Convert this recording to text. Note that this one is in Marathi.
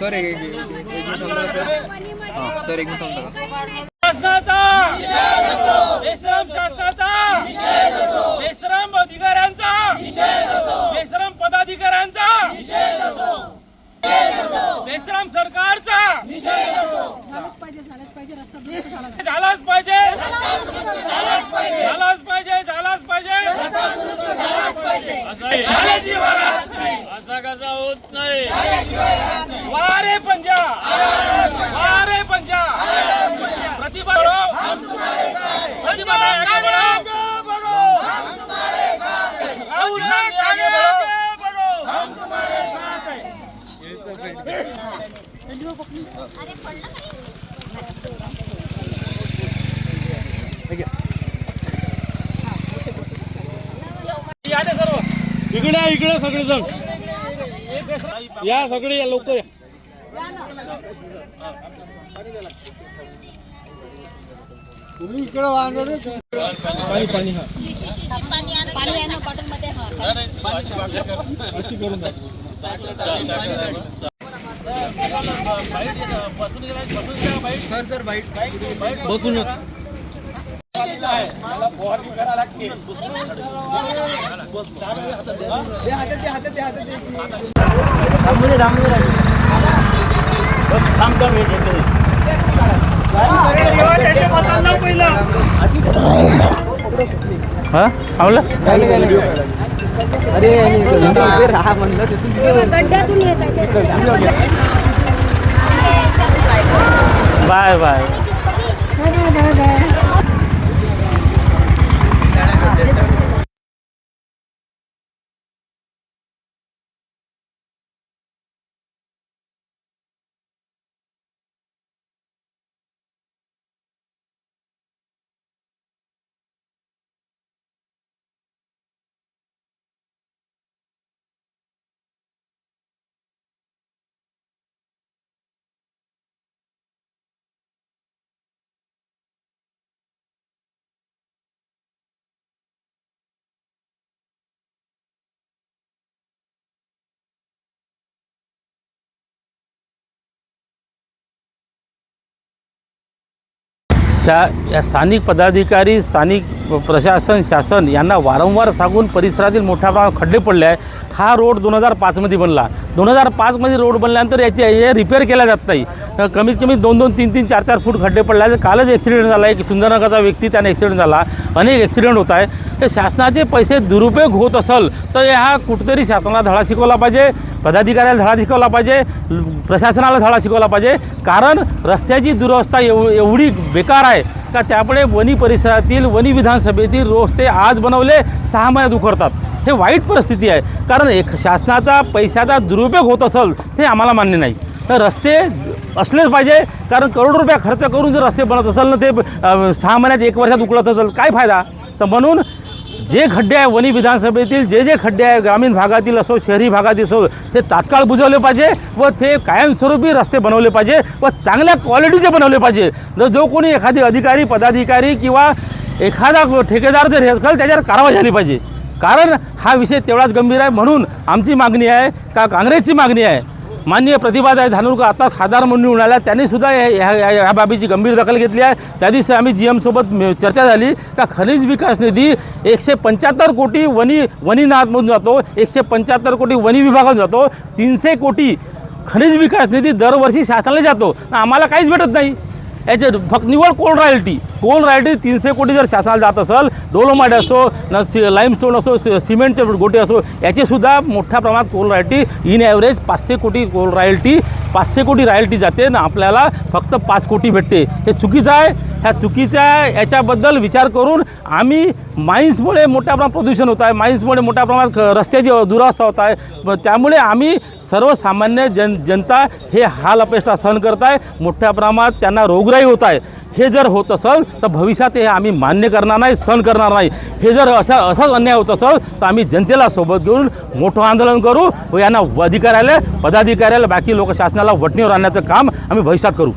सर एक एक- मिनिट थांबा सर. हां सर एक मिनिट थांबता शासनाचा! बेश्रम शासनाचा! बेश्रम अधिकाऱ्यांचा! बेश्रम पदाधिकाऱ्यांचा! बेश्रम सरकारचा! झालंच पाहिजे झालंच पाहिजे रस्ता दुरुस्त झाला पाहिजे. झालाच पाहिजे. झालाच पाहिजे झालाच पाहिजे झाल्याची वारा. असा कसा होत नाही वारे पंजा. वारे पंजा. प्रतिभा प्रतिभा इकडे इकडे सगळेजण. या सगळे या लवकर या. तुम्ही इकडे वाहणार पाणी पाणी हा. हा अशी करून टाकू सर सर बाईट. बसून दे हा आवलं काय नाही. अरे राहा म्हणलं गड्ड्यातून बाय बाय शा या स्थानिक पदाधिकारी स्थानिक प्रशासन शासन यांना वारंवार सांगून परिसरातील मोठ्या प्रमाणात खड्डे पडले आहे हा रोड दोन हजार पाचमध्ये बनला. दोन हजार पाचमध्ये रोड बनल्यानंतर याची हे रिपेअर केला जात नाही. कमीत कमी दोन दोन तीन तीन चार चार फूट खड्डे पडले कालच ॲक्सिडेंट झाला. आहे सुंदरनगरचा व्यक्ती त्याने ॲक्सिडेंट झाला. अनेक ॲक्सिडेंट होत आहे तर शासनाचे पैसे दुरुपयोग होत असेल तर हा कुठेतरी शासनाला धडा शिकवला पाहिजे. पदाधिकाऱ्याला धडा शिकवला पाहिजे. प्रशासनाला धडा शिकवला पाहिजे. कारण रस्त्याची दुरवस्था एव एवढी बेकार आहे का त्यामुळे वनी परिसरातील वनी विधानसभेतील रस्ते आज बनवले सहा महिन्यात उखडतात. हे वाईट परिस्थिती आहे. कारण एक शासनाचा पैशाचा दुरुपयोग होत असेल ते आम्हाला मान्य नाही. तर रस्ते असलेच पाहिजे कारण करोड रुपया खर्च करून जर रस्ते बनत असेल ना ते सहा महिन्यात एक वर्षात उकळत असेल काय फायदा? तर म्हणून जे खड्डे आहे वनी विधानसभेतील जे जे खड्डे आहे ग्रामीण भागातील असो शहरी भागातील असो ते तात्काळ बुजवले पाहिजे व ते कायमस्वरूपी रस्ते बनवले पाहिजे व चांगल्या क्वालिटीचे बनवले पाहिजे. जर जो कोणी एखादी अधिकारी पदाधिकारी किंवा एखादा ठेकेदार जर हे असेल त्याच्यावर कारवाई झाली पाहिजे. कारण हा विषय तेवढाच गंभीर आहे म्हणून आमची मागणी आहे का काँग्रेसची मागणी आहे. माननीय प्रतिभाताई धानोरकर आता खासदार म्हणून निवडून आल्या. त्यांनी सुद्धा या ह्या- बाबीची गंभीर दखल घेतली आहे. त्या दिवशी आम्ही जी एमसोबत चर्चा झाली का खनिज विकास निधी एकशे पंच्याहत्तर कोटी वनी वनीनाथमधून जातो. एकशे पंच्याहत्तर कोटी वनी विभागातून जातो. तीनशे कोटी खनिज विकास निधी दरवर्षी शासनाला जातो. आम्हाला काहीच भेटत नाही. याचे फक्त निवड कोल रॉयल्टी कोल रॉयल्टी तीनशे कोटी जर शासनाला जात असेल डोलोमाट असो न सि लाईमस्टोन असो सिमेंटचे गोटे असो याचेसुद्धा मोठ्या प्रमाणात कोल रॉयल्टी इन ॲव्हरेज पाचशे कोटी कोल रॉयल्टी पाचशे कोटी रॉयल्टी जाते ना आपल्याला फक्त पाच कोटी भेटते. हे चुकीचं आहे. ह्या चुकीच्या याच्याबद्दल विचार करून आम्ही माईन्समुळे मोठ्या प्रमाणात प्रदूषण होत आहे. माईन्समुळे मोठ्या प्रमाणात रस्त्याची दुरावस्था होत आहे. त्यामुळे आम्ही सर्वसामान्य जन जनता हे हाल अपेष्टा सहन करत आहे. मोठ्या प्रमाणात त्यांना रोगराई होत आहे. हे जर होत असेल तर भविष्यात हे आम्ही मान्य करणार नाही सहन करणार नाही. हे जर असा असाच अन्याय होत असेल तर आम्ही जनतेला सोबत घेऊन मोठं आंदोलन करू व यांना अधिकाऱ्याला पदाधिकाऱ्याला बाकी लोक शासनाला वटणीवर आणण्याचं काम आम्ही भविष्यात करू.